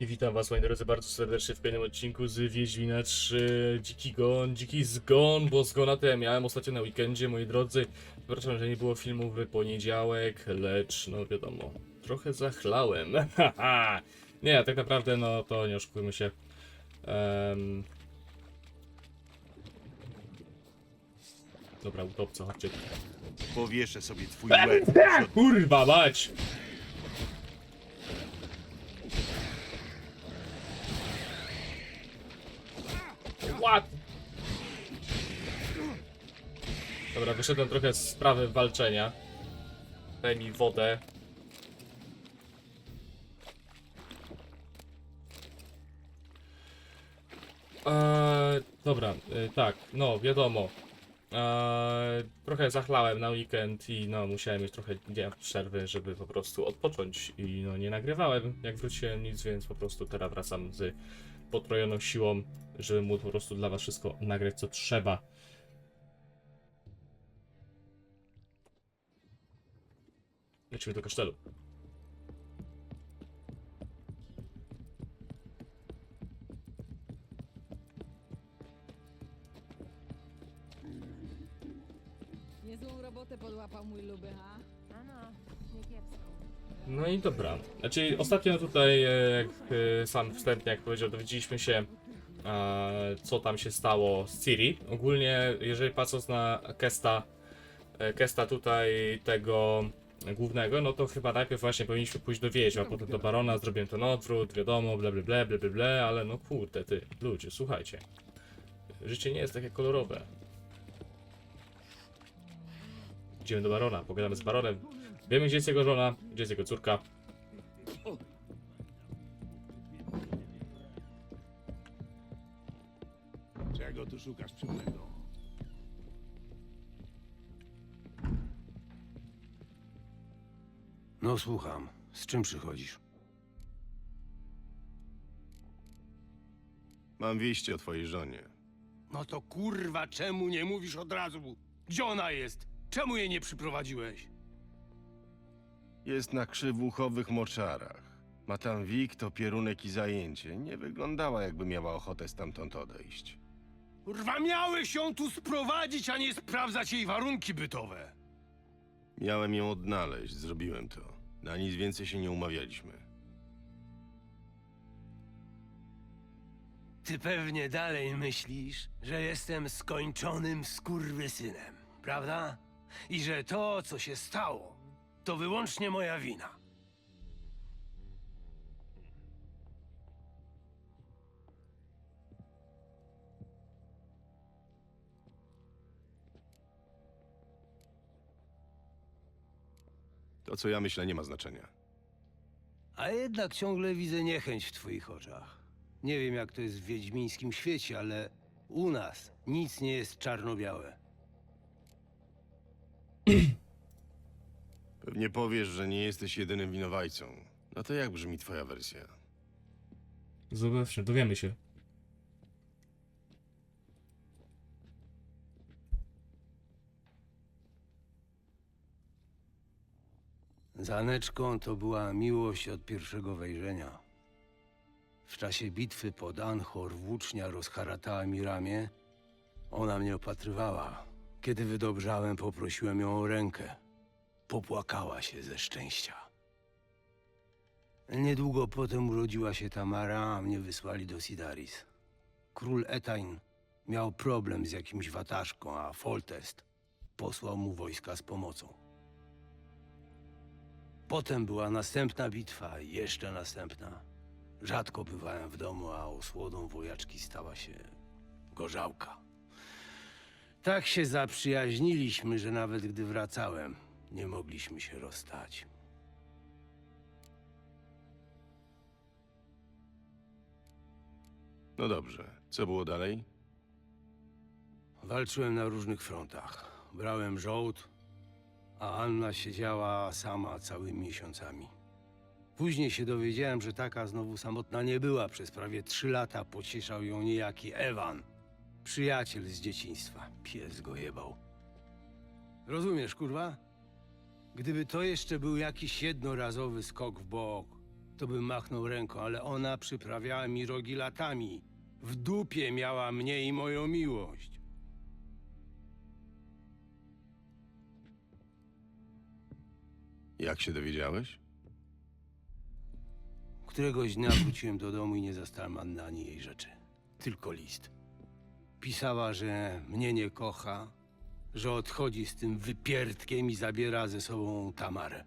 I witam was moi drodzy bardzo serdecznie w kolejnym odcinku z Wiedźmina 3 Dziki Gon, Dziki Zgon, bo zgona to ja miałem ostatnio na weekendzie, moi drodzy. Przepraszam, że nie było filmu w poniedziałek, lecz no wiadomo, trochę zachlałem. Nie, tak naprawdę no to nie oszukujmy się. Em, Dobra, utopco, chodźcie. Powieszę sobie twój łeb. Kurwa mać! What? Dobra, wyszedłem trochę z sprawy walczenia. Daj mi wodę. Eee, dobra, e, tak, no wiadomo. Eee, trochę zachlałem na weekend i no musiałem mieć trochę dnia przerwy, żeby po prostu odpocząć i no nie nagrywałem jak wróciłem nic, więc po prostu teraz wracam z potrojoną siłą, żeby móc po prostu dla was wszystko nagrać co trzeba. Lecimy do kasztelu. No i dobra. Znaczy ostatnio tutaj, e, jak e, sam wstępnie jak powiedział, dowiedzieliśmy się co tam się stało z Ciri. Ogólnie, jeżeli patrząc na Kesta, e, Kesta tutaj tego głównego, no to chyba najpierw właśnie powinniśmy pójść do Wiedźma, potem do Barona, zrobiłem ten odwrót, wiadomo, ble ble ble ble ble, ble ale no kurde ty, ludzie, słuchajcie. Życie nie jest takie kolorowe. Idziemy do Barona, pogadamy z Baronem. Wiemy, gdzie jest jego żona, gdzie jest jego córka. Czego tu szukasz przewodniego? No słucham, z czym przychodzisz? Mam wieści o twojej żonie. No to kurwa, czemu nie mówisz od razu? Gdzie ona jest? Czemu jej nie przyprowadziłeś? Jest na krzywuchowych moczarach. Ma tam wik, to pierunek i zajęcie. Nie wyglądała, jakby miała ochotę stamtąd odejść. Kurwa, miałeś ją tu sprowadzić, a nie sprawdzać jej warunki bytowe. Miałem ją odnaleźć, zrobiłem to. Na nic więcej się nie umawialiśmy. Ty pewnie dalej myślisz, że jestem skończonym skurwysynem, prawda? I że to, co się stało, to wyłącznie moja wina. To, co ja myślę, nie ma znaczenia. A jednak ciągle widzę niechęć w twoich oczach. Nie wiem, jak to jest w wiedźmińskim świecie, ale u nas nic nie jest czarno-białe. Pewnie powiesz, że nie jesteś jedynym winowajcą. No to jak brzmi twoja wersja? Zobaczmy, dowiemy się. Z Aneczką to była miłość od pierwszego wejrzenia. W czasie bitwy pod Anchor włócznia rozharatała mi ramię. Ona mnie opatrywała. Kiedy wydobrzałem, poprosiłem ją o rękę. Popłakała się ze szczęścia. Niedługo potem urodziła się Tamara, a mnie wysłali do Sidaris. Król Etain miał problem z jakimś wataszką, a Foltest posłał mu wojska z pomocą. Potem była następna bitwa, jeszcze następna. Rzadko bywałem w domu, a osłodą wojaczki stała się gorzałka. Tak się zaprzyjaźniliśmy, że nawet gdy wracałem, nie mogliśmy się rozstać. No dobrze. Co było dalej? Walczyłem na różnych frontach. Brałem żołd, a Anna siedziała sama całymi miesiącami. Później się dowiedziałem, że taka znowu samotna nie była. Przez prawie trzy lata pocieszał ją niejaki Ewan, przyjaciel z dzieciństwa. Pies go jebał. Rozumiesz, kurwa? Gdyby to jeszcze był jakiś jednorazowy skok w bok, to bym machnął ręką, ale ona przyprawiała mi rogi latami. W dupie miała mnie i moją miłość. Jak się dowiedziałeś? Któregoś dnia wróciłem do domu i nie zastałem Anny ani jej rzeczy. Tylko list. Pisała, że mnie nie kocha, że odchodzi z tym wypierdkiem i zabiera ze sobą Tamarę.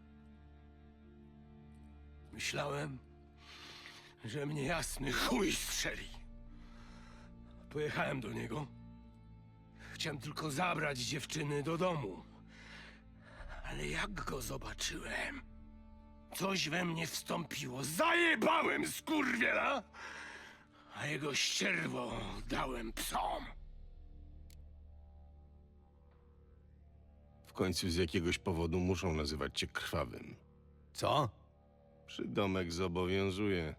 Myślałem, że mnie jasny chuj strzeli. Pojechałem do niego. Chciałem tylko zabrać dziewczyny do domu. Ale jak go zobaczyłem... Coś we mnie wstąpiło. Zajebałem skurwiela! A jego ścierwo dałem psom. W końcu z jakiegoś powodu muszą nazywać cię krwawym. Co? Przydomek zobowiązuje.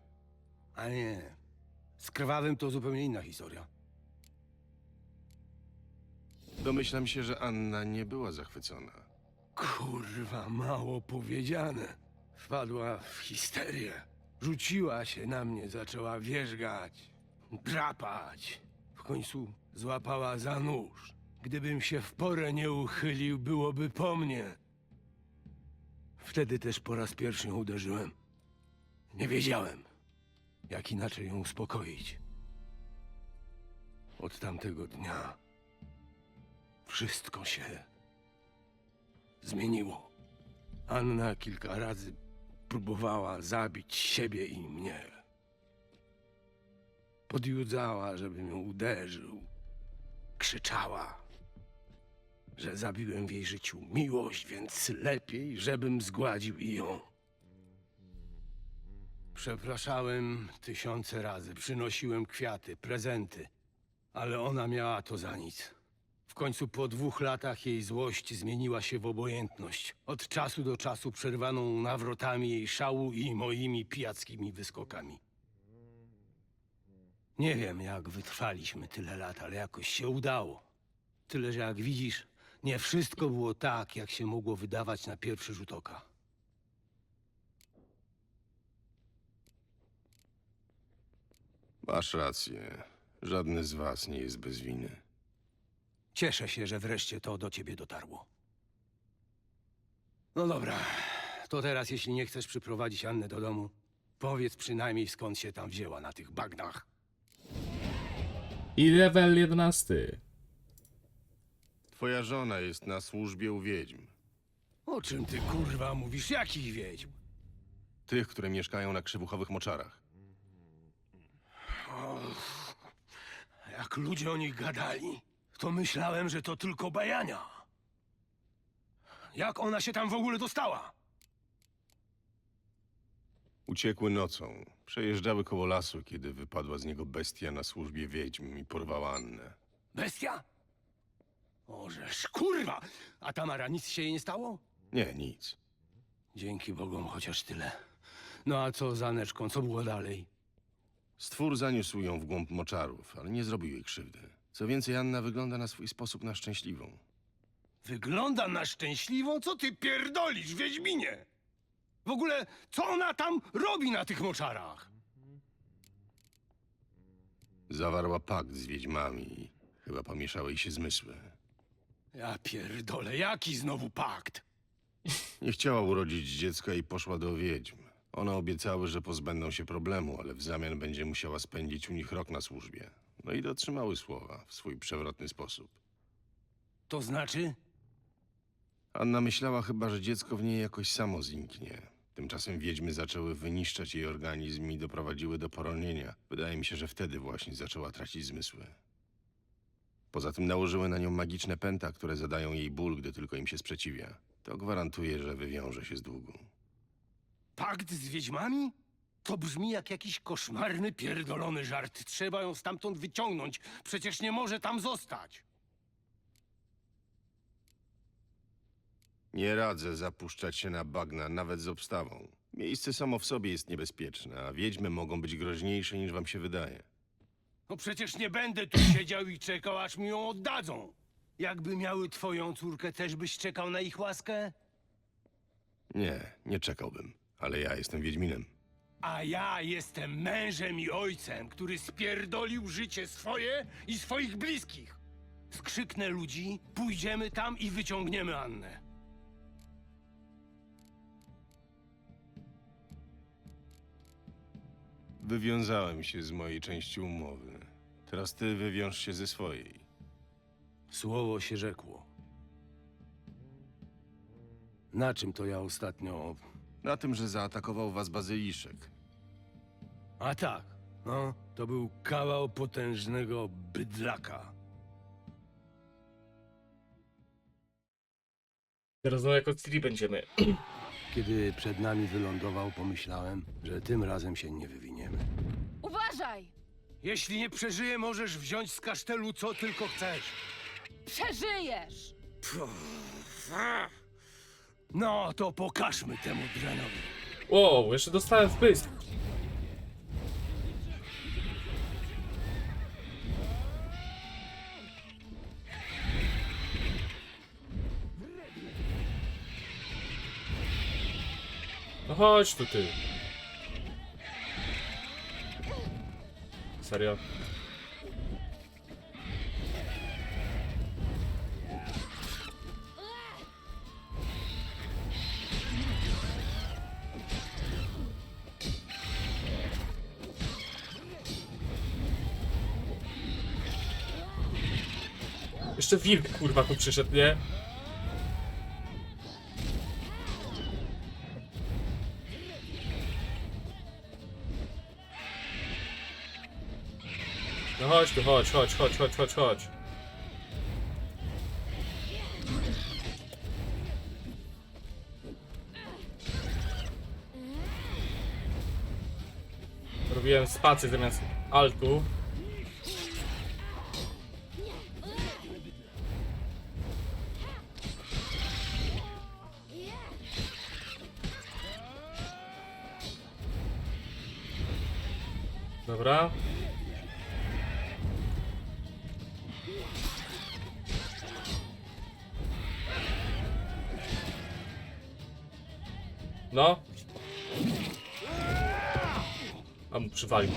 A nie. Z krwawym to zupełnie inna historia. Domyślam się, że Anna nie była zachwycona. Kurwa, mało powiedziane. Wpadła w histerię. Rzuciła się na mnie, zaczęła wierzgać, drapać. W końcu złapała za nóż. Gdybym się w porę nie uchylił, byłoby po mnie. Wtedy też po raz pierwszy ją uderzyłem. Nie wiedziałem, jak inaczej ją uspokoić. Od tamtego dnia wszystko się zmieniło. Anna kilka razy próbowała zabić siebie i mnie. Podjudzała, żebym ją uderzył. Krzyczała, że zabiłem w jej życiu miłość, więc lepiej, żebym zgładził i ją. Przepraszałem tysiące razy, przynosiłem kwiaty, prezenty, ale ona miała to za nic. W końcu po dwóch latach jej złość zmieniła się w obojętność. Od czasu do czasu przerwaną nawrotami jej szału i moimi pijackimi wyskokami. Nie wiem, jak wytrwaliśmy tyle lat, ale jakoś się udało. Tyle, że jak widzisz, nie wszystko było tak, jak się mogło wydawać na pierwszy rzut oka. Masz rację. Żadny z was nie jest bez winy. Cieszę się, że wreszcie to do ciebie dotarło. No dobra, to teraz jeśli nie chcesz przyprowadzić Annę do domu, powiedz przynajmniej skąd się tam wzięła na tych bagnach. I level 11. Twoja żona jest na służbie u wiedźm. O czym ty kurwa mówisz? Jakich wiedźm? Tych, które mieszkają na krzywuchowych moczarach. Jak ludzie o nich gadali, to myślałem, że to tylko bajania. Jak ona się tam w ogóle dostała? Uciekły nocą. Przejeżdżały koło lasu, kiedy wypadła z niego bestia na służbie wiedźm i porwała Annę. Bestia? Ożeż, kurwa! A Tamara, nic się jej nie stało? Nie, nic. Dzięki Bogom, chociaż tyle. No a co z Aneczką? Co było dalej? Stwór zaniósł ją w głąb moczarów, ale nie zrobił jej krzywdy. Co więcej, Anna wygląda na swój sposób na szczęśliwą. Wygląda na szczęśliwą? Co ty pierdolisz, Wiedźminie? W ogóle, co ona tam robi na tych moczarach? Zawarła pakt z wiedźmami chyba pomieszały jej się zmysły. Ja pierdolę, jaki znowu pakt? Nie chciała urodzić dziecka i poszła do wiedźm. One obiecały, że pozbędą się problemu, ale w zamian będzie musiała spędzić u nich rok na służbie. No i dotrzymały słowa w swój przewrotny sposób. To znaczy? Anna myślała chyba, że dziecko w niej jakoś samo zniknie. Tymczasem wiedźmy zaczęły wyniszczać jej organizm i doprowadziły do poronienia. Wydaje mi się, że wtedy właśnie zaczęła tracić zmysły. Poza tym nałożyły na nią magiczne pęta, które zadają jej ból, gdy tylko im się sprzeciwia. To gwarantuje, że wywiąże się z długu. Pakt z wiedźmami? To brzmi jak jakiś koszmarny, pierdolony żart. Trzeba ją stamtąd wyciągnąć. Przecież nie może tam zostać. Nie radzę zapuszczać się na bagna, nawet z obstawą. Miejsce samo w sobie jest niebezpieczne, a wiedźmy mogą być groźniejsze niż wam się wydaje. No przecież nie będę tu siedział i czekał, aż mi ją oddadzą. Jakby miały twoją córkę, też byś czekał na ich łaskę? Nie, nie czekałbym, ale ja jestem wiedźminem. A ja jestem mężem i ojcem, który spierdolił życie swoje i swoich bliskich. Skrzyknę ludzi, pójdziemy tam i wyciągniemy Annę. Wywiązałem się z mojej części umowy. Teraz ty wywiąż się ze swojej. Słowo się rzekło. Na czym to ja ostatnio... Na tym, że zaatakował was bazyliszek. A tak, no, to był kawał potężnego bydlaka. Teraz znowu jako Ciri będziemy. Kiedy przed nami wylądował, pomyślałem, że tym razem się nie wywiniemy. Uważaj! Jeśli nie przeżyję, możesz wziąć z kasztelu co tylko chcesz. Przeżyjesz! No, to pokażmy temu drenowi. Wow, jeszcze dostałem w pysk. Chodź tu ty. Serio? Jeszcze wilk kurwa tu przyszedł, nie? No chodź tu, chodź, chodź, chodź, chodź, chodź, chodź. Robiłem spację zamiast altu. No. A mu przywalił.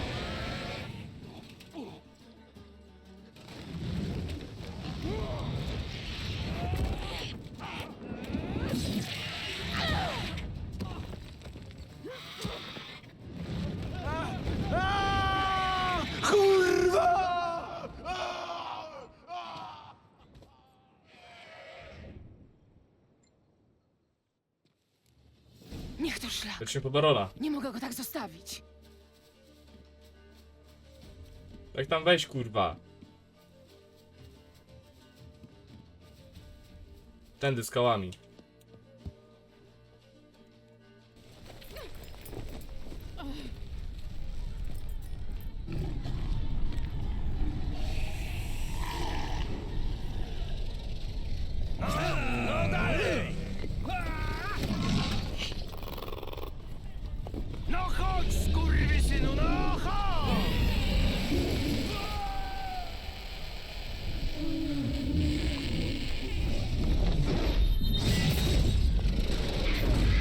Lecimy po Barona. Nie mogę go tak zostawić. Jak tam wejść, kurwa? Tędy skałami.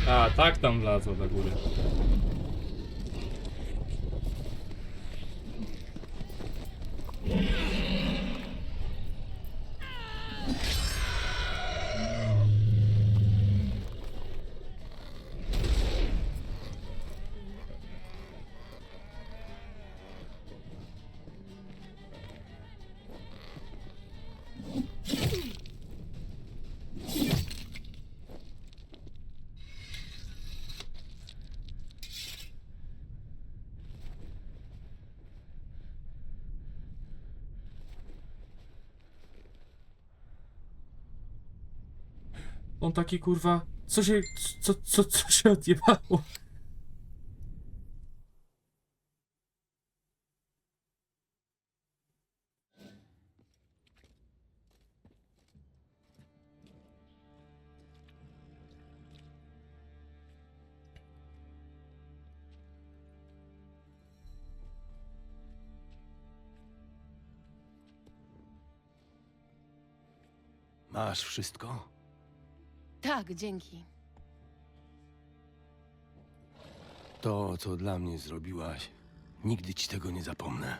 A, tak tam wlazło do góry. On taki kurwa. Co się. Co, co, co się odjebało? Masz wszystko? Tak, dzięki. to, co dla mnie zrobiłaś, nigdy ci tego nie zapomnę.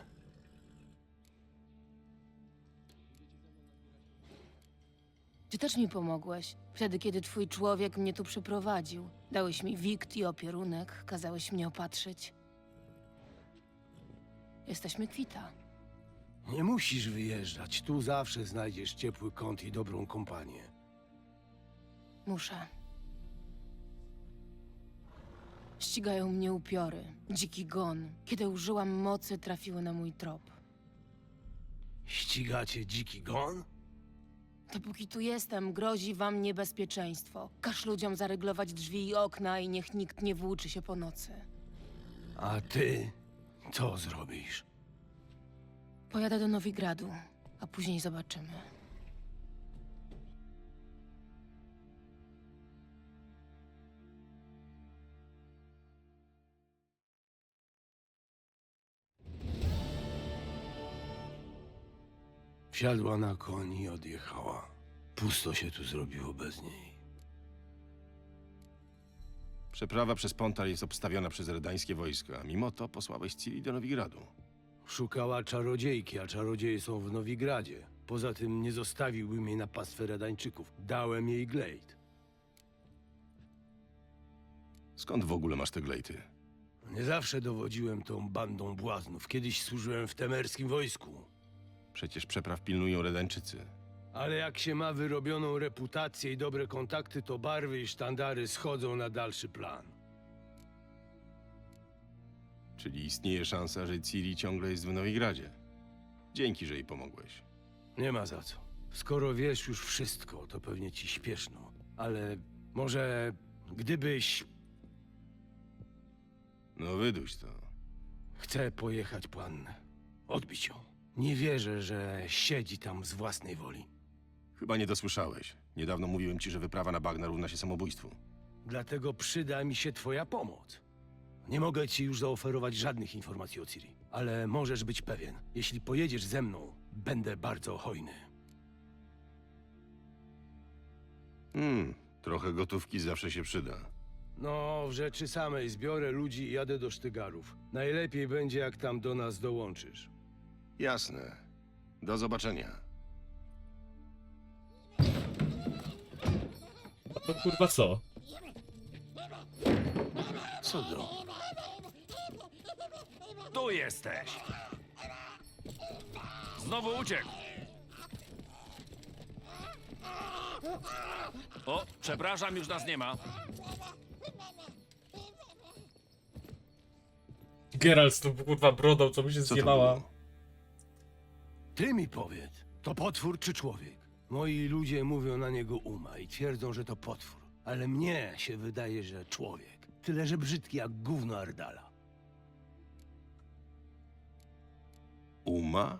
Ty też mi pomogłeś. Wtedy, kiedy twój człowiek mnie tu przyprowadził. Dałeś mi wikt i opierunek, kazałeś mnie opatrzyć. Jesteśmy kwita. Nie musisz wyjeżdżać. Tu zawsze znajdziesz ciepły kąt i dobrą kompanię. Muszę. Ścigają mnie upiory, dziki gon. Kiedy użyłam mocy, trafiły na mój trop. Ścigacie dziki gon? Dopóki tu jestem, grozi wam niebezpieczeństwo. Każ ludziom zaryglować drzwi i okna i niech nikt nie włóczy się po nocy. A ty co zrobisz? Pojadę do Nowigradu, a później zobaczymy. Wsiadła na koń i odjechała. Pusto się tu zrobiło bez niej. Przeprawa przez Pontar jest obstawiona przez redańskie wojska. Mimo to posłałeś Ciri do Nowigradu. Szukała czarodziejki, a czarodzieje są w Nowigradzie. Poza tym nie zostawiłbym jej na pastwę Redańczyków. Dałem jej glejt. Skąd w ogóle masz te glejty? Nie zawsze dowodziłem tą bandą błaznów. Kiedyś służyłem w temerskim wojsku. Przecież przepraw pilnują Redańczycy. Ale jak się ma wyrobioną reputację i dobre kontakty, to barwy i sztandary schodzą na dalszy plan. Czyli istnieje szansa, że Ciri ciągle jest w Nowigradzie. Dzięki, że jej pomogłeś. Nie ma za co. Skoro wiesz już wszystko, to pewnie ci śpieszno. Ale może gdybyś... No wyduś to. Chcę pojechać po Annę. Odbić ją. Nie wierzę, że siedzi tam z własnej woli. Chyba nie dosłyszałeś. Niedawno mówiłem ci, że wyprawa na bagna równa się samobójstwu. Dlatego przyda mi się twoja pomoc. Nie mogę ci już zaoferować żadnych informacji o Ciri, ale możesz być pewien, jeśli pojedziesz ze mną, będę bardzo hojny. Hmm, trochę gotówki zawsze się przyda. No, w rzeczy samej zbiorę ludzi i jadę do Sztygarów. Najlepiej będzie, jak tam do nas dołączysz. Jasne. Do zobaczenia. A to kurwa co? Co do? Tu jesteś! Znowu uciekł! O, przepraszam, już nas nie ma. Geralt z tą kurwa brodą, co mu się zjebała. było? Ty mi powiedz, to potwór czy człowiek? Moi ludzie mówią na niego Uma i twierdzą, że to potwór. Ale mnie się wydaje, że człowiek. Tyle, że brzydki jak gówno Ardala. Uma?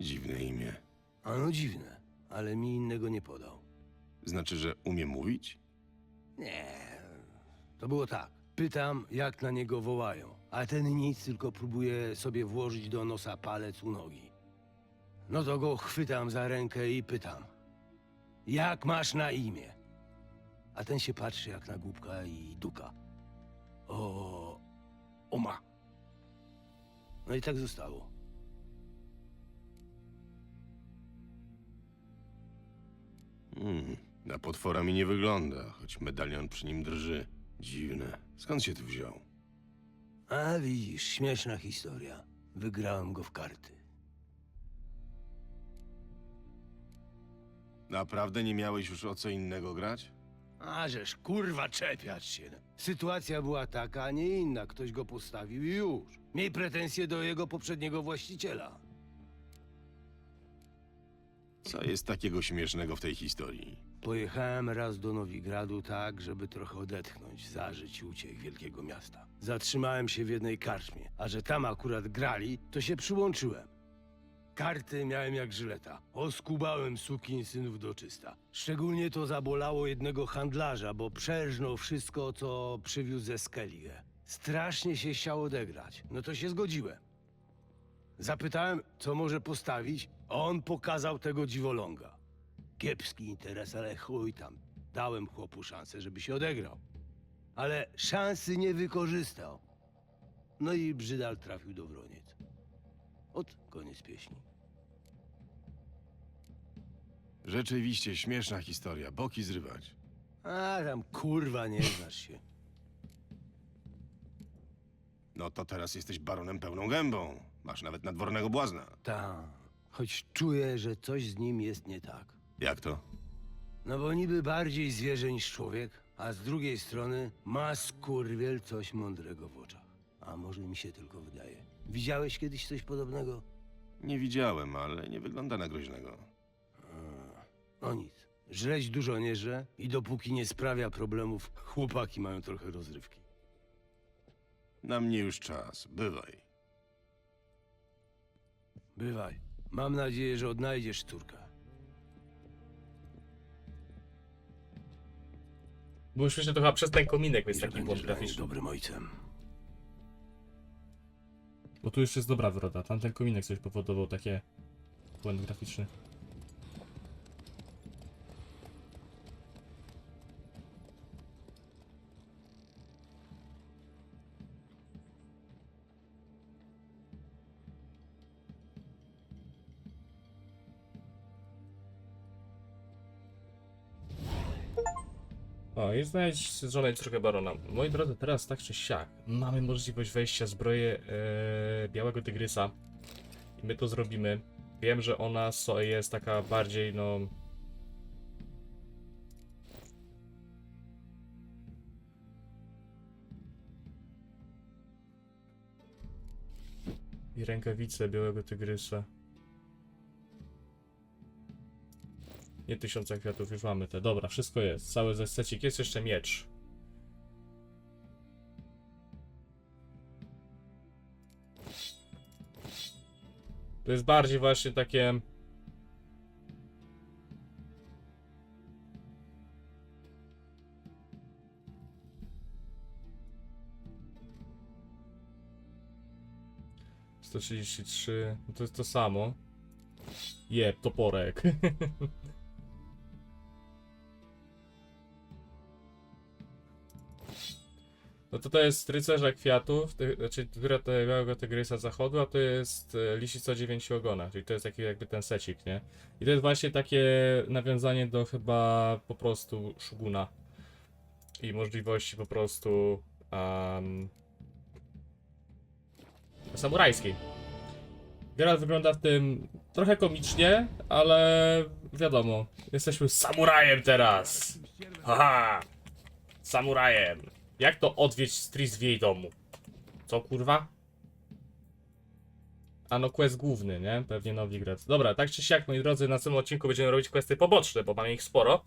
Dziwne imię. Ano dziwne, ale mi innego nie podał. Znaczy, że umie mówić? Nie, to było tak. Pytam, jak na niego wołają, a ten nic, tylko próbuje sobie włożyć do nosa palec u nogi. No to go chwytam za rękę i pytam. Jak masz na imię? A ten się patrzy jak na głupka i duka. O, oma. No i tak zostało. Hmm, na potwora mi nie wygląda, choć medalion przy nim drży. Dziwne. Skąd się tu wziął? A widzisz, śmieszna historia. Wygrałem go w karty. Naprawdę nie miałeś już o co innego grać? A żeż kurwa czepiać się. Sytuacja była taka, a nie inna. Ktoś go postawił i już. Miej pretensje do jego poprzedniego właściciela. Co jest takiego śmiesznego w tej historii? Pojechałem raz do Nowigradu tak, żeby trochę odetchnąć, zażyć uciech wielkiego miasta. Zatrzymałem się w jednej karczmie, a że tam akurat grali, to się przyłączyłem. Karty miałem jak żyleta. Oskubałem synów do czysta. Szczególnie to zabolało jednego handlarza, bo przerżnął wszystko, co przywiózł ze Skellige. Strasznie się chciał odegrać. No to się zgodziłem. Zapytałem, co może postawić, a on pokazał tego dziwoląga. Kiepski interes, ale chuj tam. Dałem chłopu szansę, żeby się odegrał. Ale szansy nie wykorzystał. No i Brzydal trafił do Wroniec. Od koniec pieśni. Rzeczywiście śmieszna historia, boki zrywać. A tam kurwa nie znasz się. No to teraz jesteś baronem pełną gębą. Masz nawet nadwornego błazna. Ta, choć czuję, że coś z nim jest nie tak. Jak to? No bo niby bardziej zwierzę niż człowiek, a z drugiej strony ma skurwiel coś mądrego w oczach. A może mi się tylko wydaje. Widziałeś kiedyś coś podobnego? Nie widziałem, ale nie wygląda na groźnego. No nic. Żreć dużo nie żre i dopóki nie sprawia problemów, chłopaki mają trochę rozrywki. Na mnie już czas. Bywaj. Bywaj. Mam nadzieję, że odnajdziesz córkę. Było śmieszne to chyba przez ten kominek jest I że taki błąd będziesz dla nich graficzny. dobrym ojcem. Bo tu już jest dobra wroda, tamten kominek coś powodował takie błęd graficzny. O, i znajdź żonę i córkę barona. Moi drodzy, teraz tak czy siak, mamy możliwość wejścia zbroję e, białego tygrysa. I my to zrobimy. Wiem, że ona so, jest taka bardziej, no... I rękawice białego tygrysa. Nie tysiąca kwiatów, już mamy te. Dobra, wszystko jest. Cały zesecik. Jest jeszcze miecz. To jest bardziej właśnie takie... Sto trzydzieści trzy, no to jest to samo. Jeb, toporek. No to to jest rycerza kwiatów, ty, znaczy która tego tygrysa zachodu, a to jest e, lisica dziewięciu ogona, czyli to jest taki jakby ten secik, nie? I to jest właśnie takie nawiązanie do chyba po prostu szuguna i możliwości po prostu um, samurajskiej. Geralt wygląda w tym trochę komicznie, ale wiadomo, jesteśmy samurajem teraz! Haha! Samurajem! Jak to odwiedź Tris w jej domu? Co kurwa? A no quest główny, nie? Pewnie Nowigrad. Dobra, tak czy siak, moi drodzy, na następnym odcinku będziemy robić questy poboczne, bo mamy ich sporo.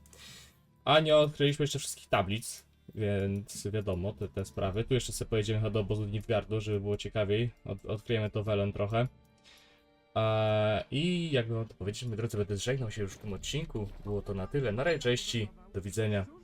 A nie odkryliśmy jeszcze wszystkich tablic, więc wiadomo, te, te sprawy. Tu jeszcze sobie pojedziemy do obozu Nilfgaardu, żeby było ciekawiej. Od, odkryjemy to Welen trochę. Eee, I jakby to powiedzieć, moi drodzy, będę żegnał się już w tym odcinku. Było to na tyle. Na razie, cześci, do widzenia.